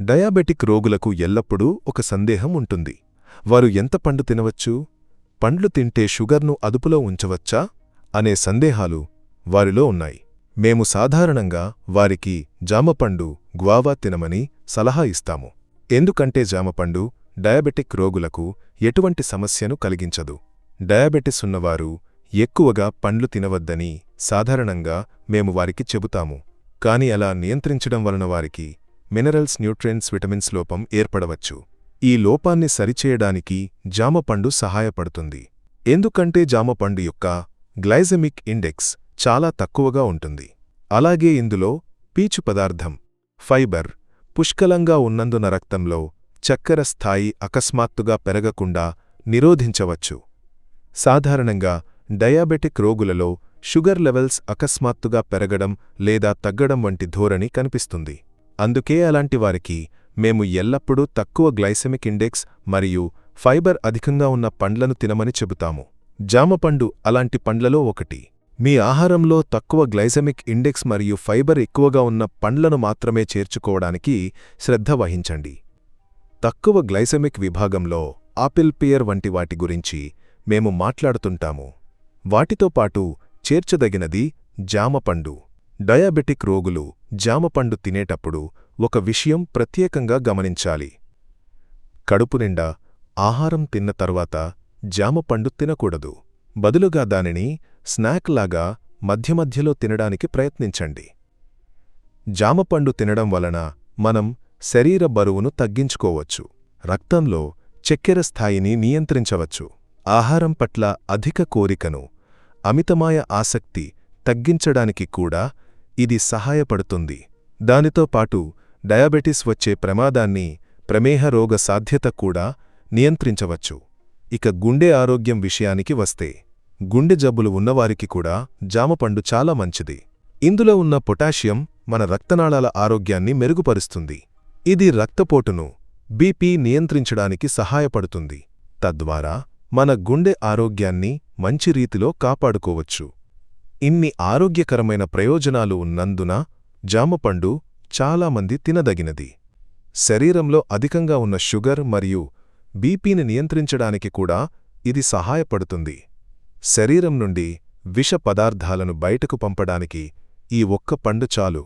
Diabetic రోగులకు ఎల్లప్పుడూ ఒక సందేహం ఉంటుంది. వారు ఎంత పండు తినవచ్చు? పండ్లు తింటే షుగర్ను అదుపులో ఉంచవచ్చా? అనే సందేహాలు వారిలో ఉన్నాయి. మేము సాధారణంగా వారికి జామపండు గ్వావా తినమని సలహా ఇస్తాము. ఎందుకంటే జామపండు డయాబెటిక్ రోగులకు ఎటువంటి సమస్యను కలిగించదు. డయాబెటిస్ ఉన్నవారు ఎక్కువగా పండ్లు తినవద్దని సాధారణంగా మేము వారికి చెబుతాము. కాని అలా నియంత్రించడం వలన వారికి మినరల్స్ న్యూట్రియన్స్ విటమిన్స్ లోపం ఏర్పడవచ్చు. ఈ లోపాన్ని సరిచేయడానికి జామపండు సహాయపడుతుంది. ఎందుకంటే జామపండు యొక్క గ్లైజెమిక్ ఇండెక్స్ చాలా తక్కువగా ఉంటుంది. అలాగే ఇందులో పీచు పదార్థం ఫైబర్ పుష్కలంగా ఉన్నందున రక్తంలో చక్కెర స్థాయి అకస్మాత్తుగా పెరగకుండా నిరోధించవచ్చు. సాధారణంగా డయాబెటిక్ రోగులలో షుగర్ లెవెల్స్ అకస్మాత్తుగా పెరగడం లేదా తగ్గడం వంటి ధోరణి కనిపిస్తుంది. అందుకే అలాంటి వారికి మేము ఎల్లప్పుడూ తక్కువ గ్లైసెమిక్ ఇండెక్స్ మరియు ఫైబర్ అధికంగా ఉన్న పండ్లను తినమని చెబుతాము. జామపండు అలాంటి పండ్లలో ఒకటి. మీ ఆహారంలో తక్కువ గ్లైసెమిక్ ఇండెక్స్ మరియు ఫైబర్ ఎక్కువగా ఉన్న పండ్లను మాత్రమే చేర్చుకోవడానికి శ్రద్ధ వహించండి. తక్కువ గ్లైసెమిక్ విభాగంలో ఆపిల్ పియర్ వంటి వాటి గురించి మేము మాట్లాడుతుంటాము. వాటితో పాటు చేర్చదగినది జామపండు డయాబెటిక్ రోగులు జామపండు తినేటప్పుడు ఒక విషయం ప్రత్యేకంగా గమనించాలి. కడుపు నిండా ఆహారం తిన్న తర్వాత జామపండు తినకూడదు. బదులుగా దానిని స్నాక్ లాగా మధ్య మధ్యలో తినడానికి ప్రయత్నించండి. జామపండు తినడం వలన మనం శరీర బరువును తగ్గించుకోవచ్చు. రక్తంలో చక్కెర స్థాయిని నియంత్రించవచ్చు. ఆహారం పట్ల అధిక కోరికను అమితమాయ ఆసక్తి తగ్గించడానికి కూడా ఇది సహాయపడుతుంది. దానితో పాటు డయాబెటిస్ వచ్చే ప్రమాదాన్ని ప్రమేహ రోగ సాధ్యత కూడా నియంత్రించవచ్చు. ఇక గుండె ఆరోగ్యం విషయానికి వస్తే గుండె జబ్బులు ఉన్నవారికి కూడా జామపండు చాలా మంచిది. ఇందులో ఉన్న పొటాషియం మన రక్తనాళాల ఆరోగ్యాన్ని మెరుగుపరుస్తుంది. ఇది రక్తపోటును బీపీ నియంత్రించడానికి సహాయపడుతుంది. తద్వారా మన గుండె ఆరోగ్యాన్ని మంచి రీతిలో కాపాడుకోవచ్చు. ఇన్ని ఆరోగ్యకరమైన ప్రయోజనాలు ఉన్నందున జామపండు చాలామంది తినదగినది. శరీరంలో అధికంగా ఉన్న షుగర్ మరియు బీపీని నియంత్రించడానికి కూడా ఇది సహాయపడుతుంది. శరీరం నుండి విష పదార్థాలను బయటకు పంపడానికి ఈ ఒక్క పండు చాలు.